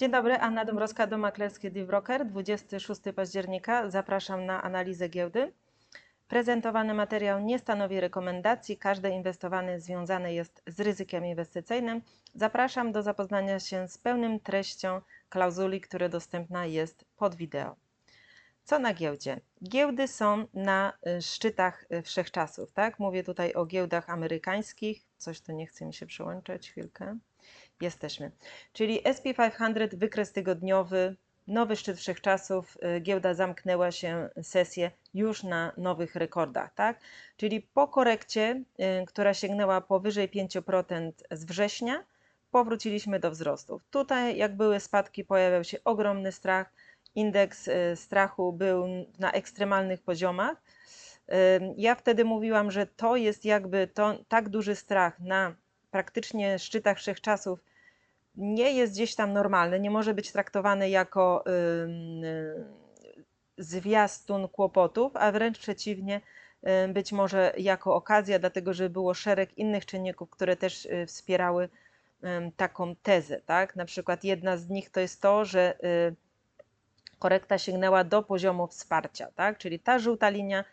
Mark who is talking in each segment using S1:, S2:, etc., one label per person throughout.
S1: Dzień dobry, Anna Dąbrowska, Dom Maklerski Broker, 26 października. Zapraszam na analizę giełdy. Prezentowany materiał nie stanowi rekomendacji, każde inwestowanie związane jest z ryzykiem inwestycyjnym. Zapraszam do zapoznania się z pełnym treścią klauzuli, która dostępna jest pod wideo. Co na giełdzie? Giełdy są na y, szczytach y, wszechczasów, tak? Mówię tutaj o giełdach amerykańskich. Coś tu nie chce mi się przyłączyć, chwilkę. Jesteśmy. Czyli SP500, wykres tygodniowy, nowy szczyt wszechczasów. y, Giełda zamknęła się sesję już na nowych rekordach, tak? Czyli po korekcie, y, która sięgnęła powyżej 5% z września, powróciliśmy do wzrostów. Tutaj, jak były spadki, pojawiał się ogromny strach. Indeks y, strachu był na ekstremalnych poziomach. Ja wtedy mówiłam, że to jest jakby to, tak duży strach na praktycznie szczytach wszechczasów nie jest gdzieś tam normalny, nie może być traktowany jako y, zwiastun kłopotów, a wręcz przeciwnie, być może jako okazja, dlatego że było szereg innych czynników, które też y, wspierały taką tezę. Tak? Na przykład jedna z nich to jest to, że y, korekta sięgnęła do poziomu wsparcia, tak? czyli ta żółta linia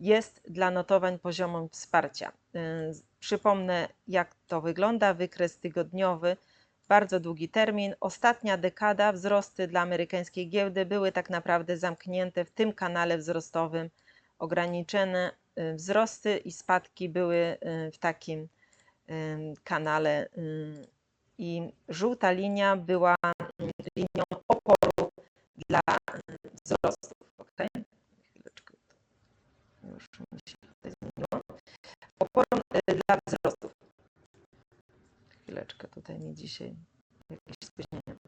S1: jest dla notowań poziomem wsparcia. Przypomnę, jak to wygląda. Wykres tygodniowy, bardzo długi termin. Ostatnia dekada wzrosty dla amerykańskiej giełdy były tak naprawdę zamknięte w tym kanale wzrostowym. Ograniczone y, wzrosty i spadki były y, w takim y, kanale i żółta linia była linią oporu dla wzrostów. Okay? Już mi się tutaj zmieniło. Oporą dla wzrostów. Mi dzisiaj jakieś spóźnienie.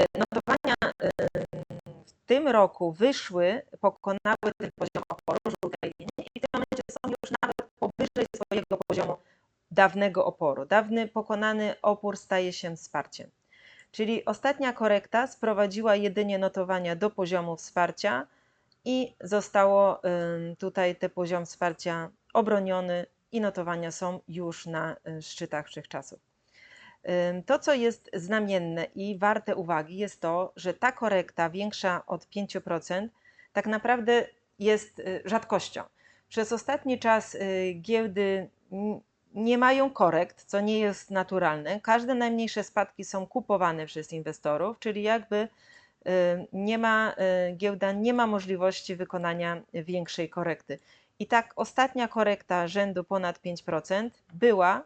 S1: Y, Notowania y, w tym roku wyszły, pokonały ten poziom oporu i w tym momencie są już nawet powyżej swojego poziomu dawnego oporu. Dawny pokonany opór staje się wsparciem. Czyli ostatnia korekta sprowadziła jedynie notowania do poziomu wsparcia i zostało tutaj ten poziom wsparcia obroniony i notowania są już na y, szczytach wszechczasów. To, co jest znamienne i warte uwagi, jest to, że ta korekta większa od 5% tak naprawdę jest y, rzadkością. Przez ostatni czas y, giełdy nie mają korekt, co nie jest naturalne. Każde najmniejsze spadki są kupowane przez inwestorów, czyli jakby nie ma, giełda nie ma możliwości wykonania większej korekty. I tak ostatnia korekta rzędu ponad 5% była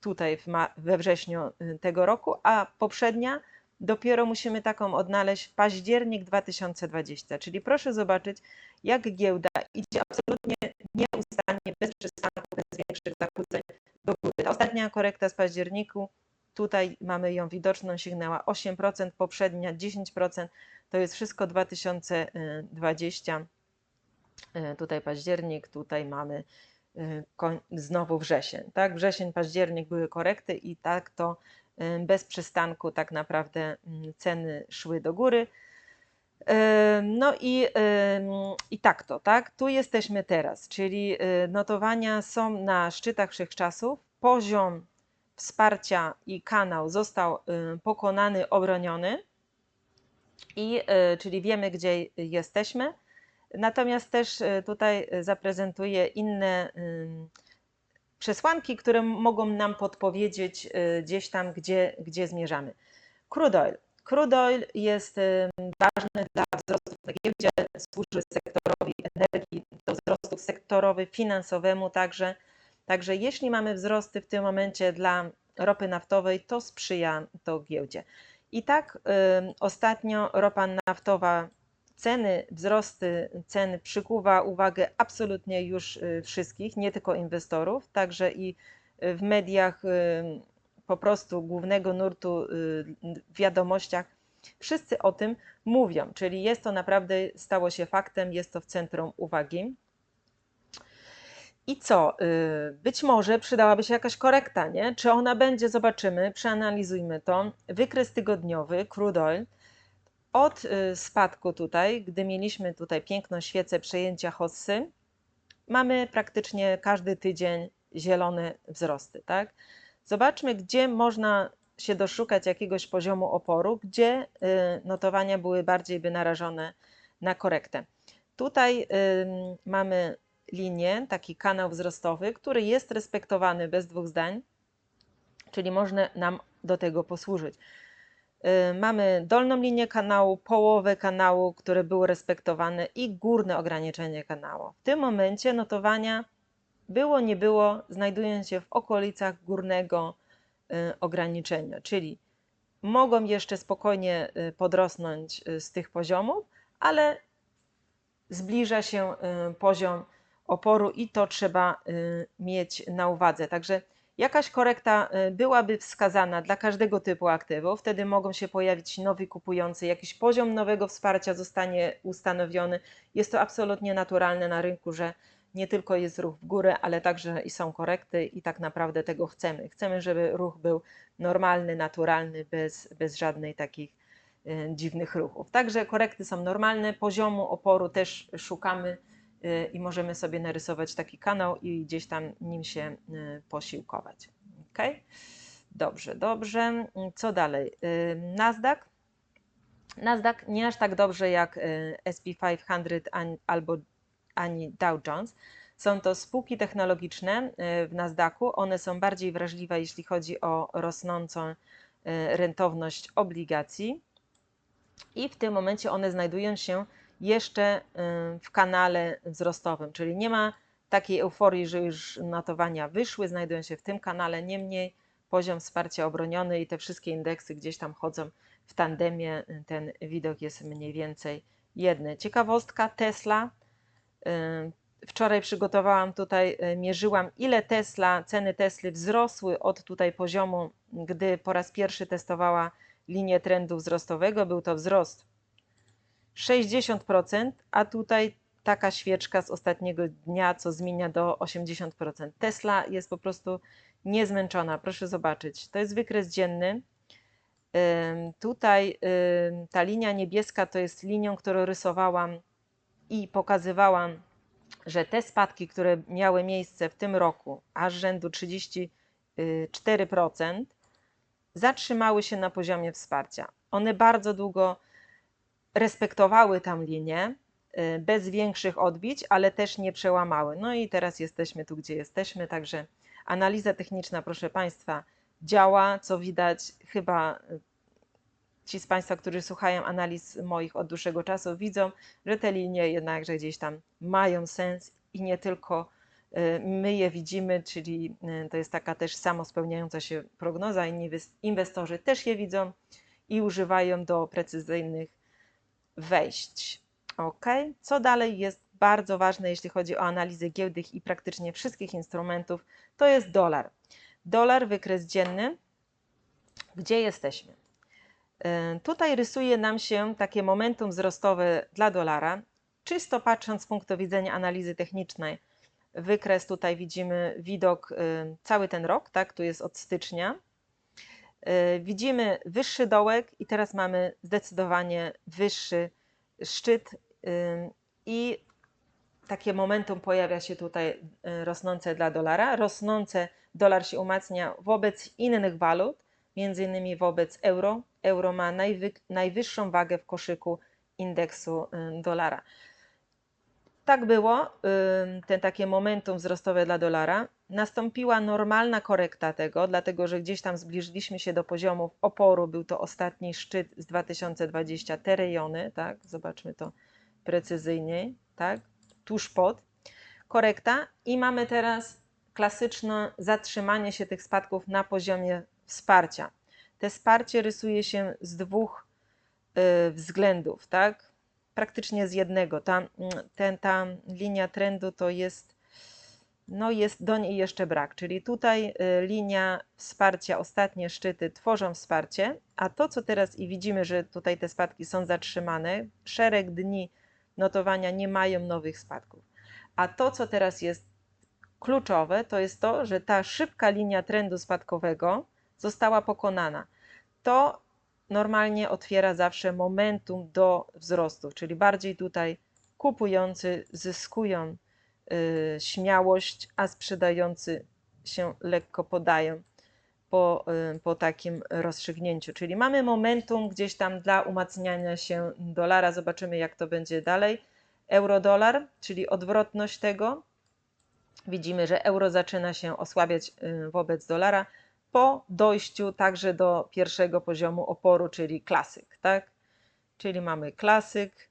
S1: tutaj w we wrześniu y, tego roku, a poprzednia dopiero musimy taką odnaleźć październik 2020. Czyli proszę zobaczyć, jak giełda idzie absolutnie nieustannie, bez przystanku, bez większych zakłóceń do góry. Ta ostatnia korekta z październiku, tutaj mamy ją widoczną, sięgnęła 8%, poprzednia 10%, to jest wszystko 2020. Y, Tutaj październik, tutaj mamy koń- znowu wrzesień. Tak? Wrzesień, październik były korekty i tak to y, bez przystanku tak naprawdę mm, ceny szły do góry. No i, i tak to, tak? Tu jesteśmy teraz, czyli notowania są na szczytach wszechczasów. Poziom wsparcia i kanał został pokonany, obroniony, i, czyli wiemy, gdzie jesteśmy. Natomiast też y, tutaj y, zaprezentuję inne przesłanki, które mogą nam podpowiedzieć y, gdzieś tam, gdzie, gdzie zmierzamy. Crude oil. Crude oil jest ważny dla wzrostu na giełdzie, służy sektorowi energii, do wzrostu sektorowy, finansowemu także. Także jeśli mamy wzrosty w tym momencie dla ropy naftowej, to sprzyja to giełdzie. I tak ym, ostatnio ropa naftowa, ceny, wzrosty cen przykuwa uwagę absolutnie już y, wszystkich, nie tylko inwestorów, także i y, w mediach ym, po prostu głównego nurtu y, w wiadomościach wszyscy o tym mówią, czyli jest to naprawdę, stało się faktem, jest to w centrum uwagi. I co? Y, Być może przydałaby się jakaś korekta, nie? Czy ona będzie? Zobaczymy, przeanalizujmy to. Wykres tygodniowy, crude oil, od y, spadku tutaj, gdy mieliśmy tutaj piękną świecę przejęcia hossy, mamy praktycznie każdy tydzień zielone wzrosty, tak? Zobaczmy, gdzie można się doszukać jakiegoś poziomu oporu, gdzie y, notowania były bardziej by narażone na korektę. Tutaj mamy linię, taki kanał wzrostowy, który jest respektowany bez dwóch zdań, czyli można nam do tego posłużyć. Y, Mamy dolną linię kanału, połowę kanału, które były respektowane i górne ograniczenie kanału. W tym momencie notowania było, nie było, znajdują się w okolicach górnego y, ograniczenia, czyli mogą jeszcze spokojnie y, podrosnąć z tych poziomów, ale zbliża się poziom oporu i to trzeba mieć na uwadze. Także jakaś korekta y, byłaby wskazana dla każdego typu aktywów, wtedy mogą się pojawić nowi kupujący, jakiś poziom nowego wsparcia zostanie ustanowiony. Jest to absolutnie naturalne na rynku, że nie tylko jest ruch w górę, ale także i są korekty i tak naprawdę tego chcemy. Chcemy, żeby ruch był normalny, naturalny, bez, bez żadnej takich y, dziwnych ruchów. Także korekty są normalne, poziomu oporu też szukamy i możemy sobie narysować taki kanał i gdzieś tam nim się y, posiłkować. Ok? Dobrze, dobrze. Co dalej? Y, Nasdaq. Nasdaq nie aż tak dobrze jak y, SP500 ani, albo ani Dow Jones. Są to spółki technologiczne y, w Nasdaqu. One są bardziej wrażliwe, jeśli chodzi o rosnącą y, rentowność obligacji. I w tym momencie one znajdują się jeszcze y, w kanale wzrostowym, czyli nie ma takiej euforii, że już notowania wyszły, znajdują się w tym kanale. Niemniej poziom wsparcia obroniony i te wszystkie indeksy gdzieś tam chodzą w tandemie. Ten widok jest mniej więcej jedny. Ciekawostka Tesla. Y, Wczoraj przygotowałam tutaj, y, mierzyłam ile Tesla, ceny Tesly wzrosły od tutaj poziomu, gdy po raz pierwszy testowała linię trendu wzrostowego. Był to wzrost 60%, a tutaj taka świeczka z ostatniego dnia, co zmienia do 80%. Tesla jest po prostu niezmęczona, proszę zobaczyć. To jest wykres dzienny. Tutaj ta linia niebieska to jest linią, którą rysowałam i pokazywałam, że te spadki, które miały miejsce w tym roku, aż rzędu 34%, zatrzymały się na poziomie wsparcia. One bardzo długo respektowały tam linię y, bez większych odbić, ale też nie przełamały. No i teraz jesteśmy tu, gdzie jesteśmy, także analiza techniczna, proszę Państwa, działa, co widać chyba y, ci z Państwa, którzy słuchają analiz moich od dłuższego czasu, widzą, że te linie jednakże gdzieś tam mają sens i nie tylko y, my je widzimy, czyli to jest taka też samospełniająca się prognoza, inni inwestorzy też je widzą i używają do precyzyjnych wejść. Ok, co dalej jest bardzo ważne, jeśli chodzi o analizę giełdy i praktycznie wszystkich instrumentów, to jest dolar. Dolar, wykres dzienny. Gdzie jesteśmy? Y, Tutaj rysuje nam się takie momentum wzrostowe dla dolara. Czysto patrząc z punktu widzenia analizy technicznej, wykres tutaj widzimy widok y, cały ten rok, tak? Tu jest od stycznia. Y, Widzimy wyższy dołek i teraz mamy zdecydowanie wyższy szczyt y, i takie momentum pojawia się tutaj y, rosnące dla dolara. Rosnące dolar się umacnia wobec innych walut, między innymi wobec euro. Euro ma najwy, najwyższą wagę w koszyku indeksu dolara. Tak było, ten takie momentum wzrostowe dla dolara. Nastąpiła normalna korekta tego, dlatego że gdzieś tam zbliżyliśmy się do poziomów oporu. Był to ostatni szczyt z 2020, te rejony, tak? Zobaczmy to precyzyjniej, tak? Tuż pod. Korekta i mamy teraz klasyczne zatrzymanie się tych spadków na poziomie wsparcia. Te wsparcie rysuje się z dwóch y, względów, tak? Praktycznie z jednego. Ta, mm, ten, ta linia trendu to jest, no jest do niej jeszcze brak, czyli tutaj y, linia wsparcia, ostatnie szczyty tworzą wsparcie, a to co teraz i widzimy, że tutaj te spadki są zatrzymane, szereg dni notowania nie mają nowych spadków. A to co teraz jest kluczowe, to jest to, że ta szybka linia trendu spadkowego została pokonana. To normalnie otwiera zawsze momentum do wzrostu, czyli bardziej tutaj kupujący zyskują y, śmiałość, a sprzedający się lekko podają. po, y, po takim rozstrzygnięciu. Czyli mamy momentum gdzieś tam dla umacniania się dolara. Zobaczymy, jak to będzie dalej. Euro-dolar, czyli odwrotność tego. Widzimy, że euro zaczyna się osłabiać y, wobec dolara po dojściu także do pierwszego poziomu oporu, czyli klasyk. Tak? Czyli mamy klasyk,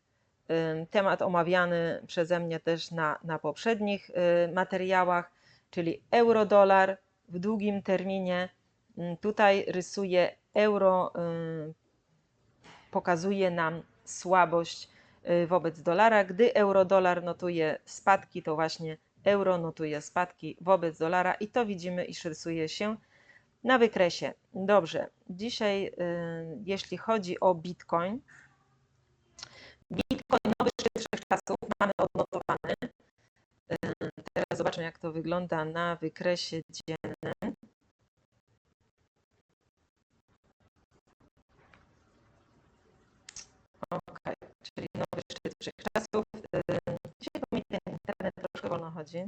S1: y, temat omawiany przeze mnie też na, na poprzednich materiałach, czyli euro-dolar w długim terminie tutaj rysuje euro, y, pokazuje nam słabość y, wobec dolara. Gdy euro-dolar notuje spadki, to właśnie euro notuje spadki wobec dolara i to widzimy, iż rysuje się na wykresie. Dobrze, dzisiaj y, jeśli chodzi o Bitcoin, Bitcoin nowy szczyt czasów mamy odnotowany. Teraz zobaczmy, jak to wygląda na wykresie dziennym. czyli nowy szczyt wszechczasów. Dzisiaj bo mi ten internet troszkę wolno chodzi,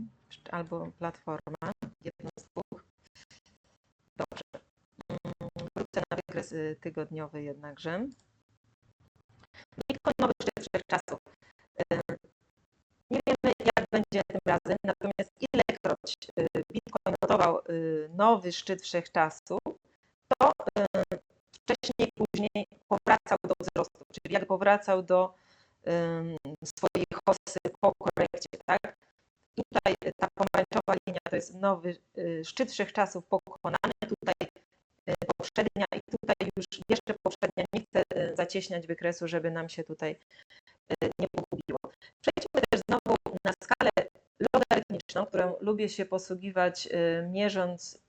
S1: albo platforma, jedno z dwóch. Dobrze. Mm, wrócę na wykres y, tygodniowy jednakże. Bitcoin nowy szczyt wszechczasów. Nie wiemy, jak będzie tym razem, natomiast ilekroć y, Bitcoin notował y, nowy szczyt wszechczasów, to wcześniej, później powracał do wzrostu, czyli jak powracał do swojej hosy po korekcie, tak? Tutaj ta pomarańczowa to jest nowy y, szczyt wszechczasów pokonany, tutaj y, poprzednia i tutaj już jeszcze poprzednia, nie chcę y, zacieśniać wykresu, żeby nam się tutaj nie pogubiło. Przejdźmy też znowu na skalę logarytmiczną, którą lubię się posługiwać mierząc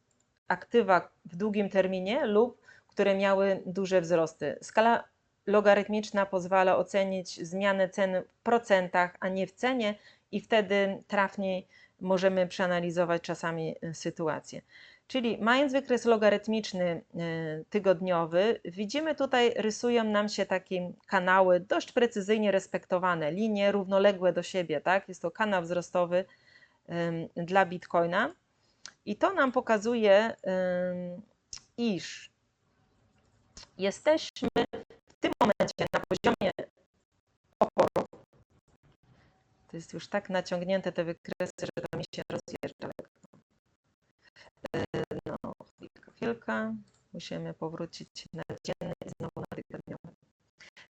S1: aktywa w długim terminie lub które miały duże wzrosty. Skala logarytmiczna pozwala ocenić zmianę cen w procentach, a nie w cenie, i wtedy trafniej możemy przeanalizować czasami e, sytuację. Czyli mając wykres logarytmiczny e, tygodniowy, widzimy tutaj rysują nam się takie kanały dość precyzyjnie respektowane, linie równoległe do siebie, tak? Jest to kanał wzrostowy dla Bitcoina. I to nam pokazuje, iż jesteśmy w tym momencie na poziomie To jest już tak naciągnięte te wykresy, że to mi się rozjeżdża e, No, chwilka, chwilka. Musimy powrócić na dzienny i znowu na tygodniowy.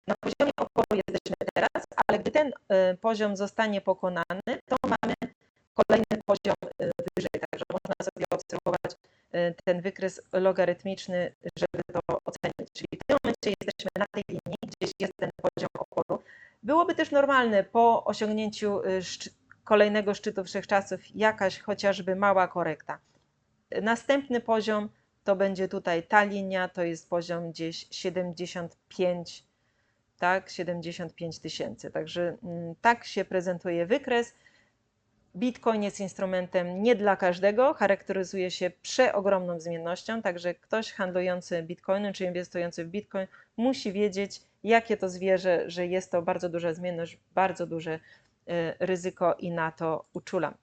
S1: Na poziomie oporu jesteśmy teraz, ale gdy ten e, poziom zostanie pokonany, to mamy kolejny poziom e, wyżej. Także można sobie obserwować ten wykres logarytmiczny, żeby to ocenić. Czyli w tym momencie jesteśmy na tej linii, gdzieś jest ten poziom oporu. Byłoby też normalne po osiągnięciu y, kolejnego szczytu wszechczasów jakaś chociażby mała korekta. Następny poziom to będzie tutaj ta linia, to jest poziom gdzieś 75, tak, 75 tysięcy. Także mm, tak się prezentuje wykres. Bitcoin jest instrumentem nie dla każdego, charakteryzuje się przeogromną zmiennością, także ktoś handlujący Bitcoinem czy inwestujący w Bitcoin musi wiedzieć, jakie to zwierzę, że jest to bardzo duża zmienność, bardzo duże e, ryzyko i na to uczulam.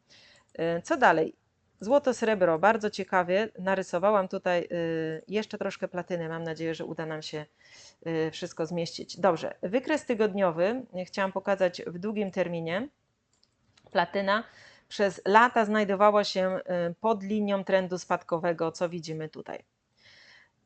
S1: E, co dalej? Złoto, srebro, bardzo ciekawie. Narysowałam tutaj e, jeszcze troszkę platyny. Mam nadzieję, że uda nam się wszystko zmieścić. Dobrze, wykres tygodniowy chciałam pokazać w długim terminie. Platyna przez lata znajdowała się pod linią trendu spadkowego, co widzimy tutaj.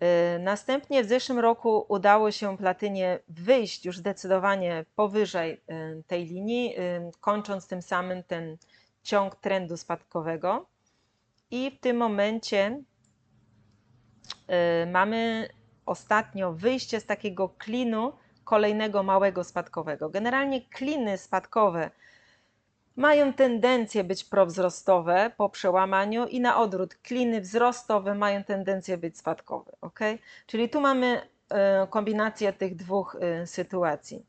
S1: Y, następnie w zeszłym roku udało się platynie wyjść już zdecydowanie powyżej y, tej linii, kończąc tym samym ten ciąg trendu spadkowego. I w tym momencie mamy ostatnio wyjście z takiego klinu kolejnego małego spadkowego. Generalnie kliny spadkowe mają tendencję być prowzrostowe po przełamaniu i na odwrót kliny wzrostowe mają tendencję być spadkowe. ok? Czyli tu mamy e, kombinację tych dwóch e, sytuacji.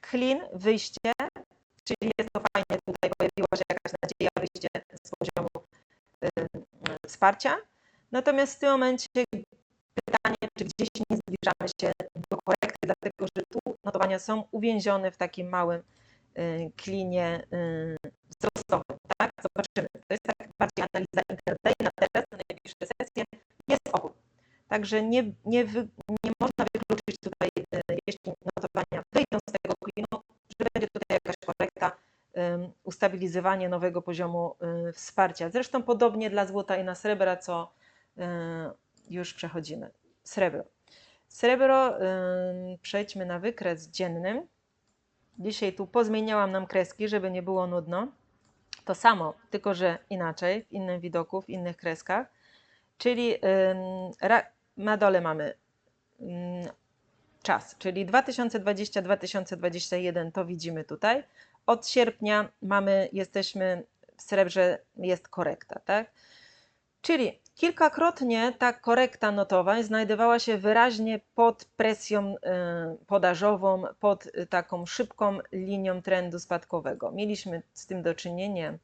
S1: Klin, wyjście, czyli jest to fajnie, tutaj pojawiła się jakaś nadzieja wyjście z poziomu e, wsparcia. Natomiast w tym momencie pytanie, czy gdzieś nie zbliżamy się do korekty, dlatego że tu notowania są uwięzione w takim małym klinie y, wzrostowym. Tak? Zobaczymy. To jest tak bardziej analiza internetowa. teraz na najbliższe sesje jest opór. Także nie, nie, nie można wykluczyć tutaj, e, jeśli notowania wyjdą z tego klinu, że będzie tutaj jakaś korekta, ustabilizowanie nowego poziomu wsparcia. Zresztą podobnie dla złota i na srebra, co już przechodzimy. Srebro. Srebro, przejdźmy na wykres dzienny. Dzisiaj tu pozmieniałam nam kreski, żeby nie było nudno. To samo, tylko że inaczej, w innym widoku, w innych kreskach. Czyli na dole mamy czas, czyli 2020-2021 to widzimy tutaj. Od sierpnia mamy, jesteśmy w srebrze, jest korekta, tak? Czyli kilkakrotnie ta korekta notowań znajdowała się wyraźnie pod presją y, podażową, pod y, taką szybką linią trendu spadkowego. Mieliśmy z tym do czynienia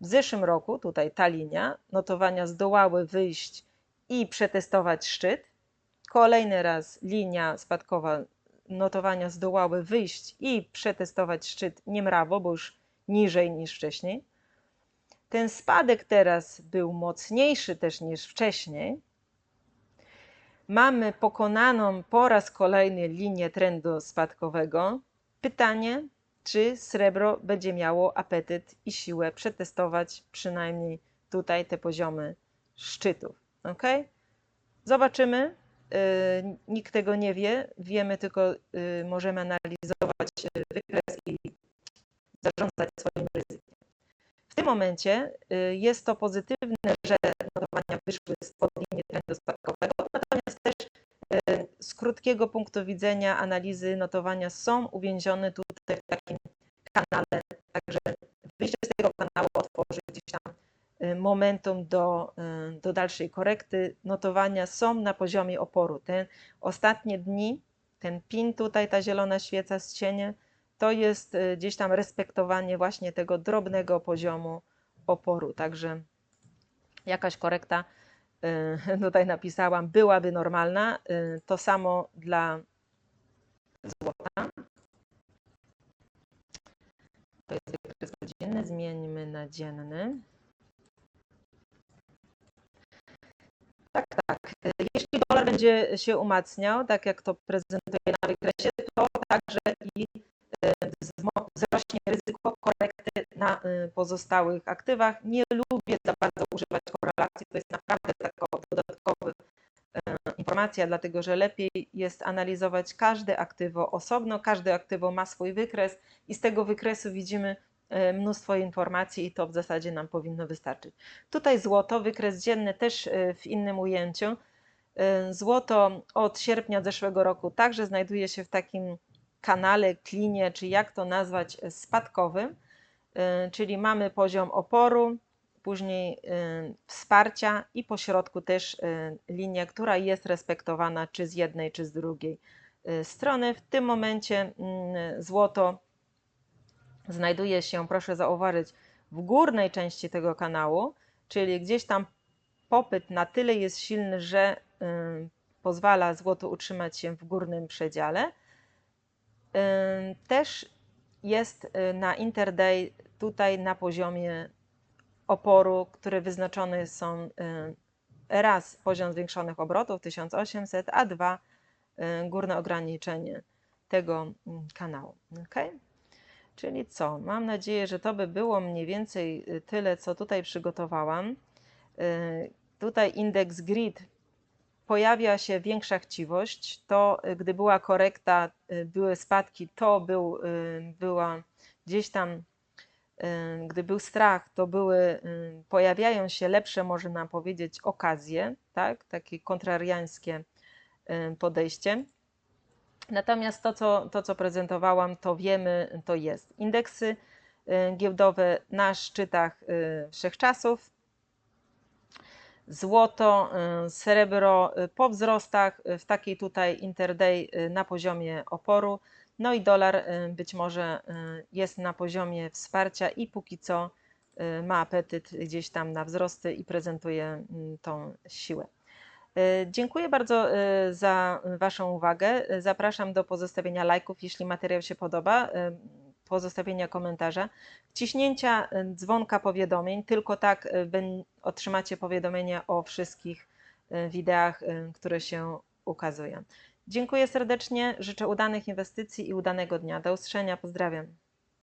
S1: w zeszłym roku, tutaj ta linia, notowania zdołały wyjść i przetestować szczyt. Kolejny raz linia spadkowa, notowania zdołały wyjść i przetestować szczyt niemrawo, bo już niżej niż wcześniej. Ten spadek teraz był mocniejszy też niż wcześniej. Mamy pokonaną po raz kolejny linię trendu spadkowego. Pytanie, czy srebro będzie miało apetyt i siłę przetestować przynajmniej tutaj te poziomy szczytów. Ok? Zobaczymy. Yy, nikt tego nie wie. Wiemy tylko, yy, możemy analizować yy, wykres i zarządzać swoim ryzykiem. Tym momencie y, jest to pozytywne, że notowania wyszły spod linii trendu spadkowego, natomiast też y, z krótkiego punktu widzenia analizy notowania są uwięzione tutaj w takim kanale, także wyjście z tego kanału otworzy gdzieś tam y, momentum do, do dalszej korekty. Notowania są na poziomie oporu. Te ostatnie dni, ten pin tutaj, ta zielona świeca z cieniem, to jest y, gdzieś tam respektowanie właśnie tego drobnego poziomu oporu. Także jakaś korekta, y, tutaj napisałam, byłaby normalna. Y, To samo dla złota. To jest wykres godzinny, zmieńmy na dzienny. Tak, tak. Jeśli dolar będzie się umacniał, tak jak to prezentuje na wykresie, to także i wzrośnie ryzyko korekty na y, pozostałych aktywach. Nie lubię za bardzo używać korelacji, to jest naprawdę taka dodatkowa informacja, dlatego że lepiej jest analizować każde aktywo osobno, każde aktywo ma swój wykres i z tego wykresu widzimy y, mnóstwo informacji i to w zasadzie nam powinno wystarczyć. Tutaj złoto, wykres dzienny też y, w innym ujęciu. Y, Złoto od sierpnia zeszłego roku także znajduje się w takim kanale, klinie, czy jak to nazwać, e, spadkowym, y, czyli mamy poziom oporu, później y, wsparcia i po środku też linię, która jest respektowana czy z jednej, czy z drugiej strony. W tym momencie mm, złoto znajduje się, proszę zauważyć, w górnej części tego kanału, czyli gdzieś tam popyt na tyle jest silny, że pozwala złotu utrzymać się w górnym przedziale. Też jest y, na Interday tutaj na poziomie oporu, które wyznaczone są y, raz poziom zwiększonych obrotów 1800, a dwa y, górne ograniczenie tego mm, kanału. Okay? Czyli co? Mam nadzieję, że to by było mniej więcej tyle, co tutaj przygotowałam. Tutaj indeks grid pojawia się większa chciwość, to y, gdy była korekta, y, były spadki, to był, y, była gdzieś tam, gdy był strach, to były, pojawiają się lepsze, można powiedzieć, okazje, tak? takie kontrariańskie podejście. Natomiast to co, to, co prezentowałam, to wiemy, to jest. Indeksy giełdowe na szczytach wszechczasów, złoto, y, srebro y, po wzrostach y, w takiej tutaj interday na poziomie oporu, no i dolar być może jest na poziomie wsparcia i póki co ma apetyt gdzieś tam na wzrosty i prezentuje mm, tą siłę. Dziękuję bardzo za Waszą uwagę. Zapraszam do pozostawienia lajków, jeśli materiał się podoba, pozostawienia komentarza, wciśnięcia y, dzwonka powiadomień. Tylko tak y, otrzymacie powiadomienia o wszystkich y, wideach, które się ukazują. Dziękuję serdecznie, życzę udanych inwestycji i udanego dnia. Do usłyszenia, pozdrawiam.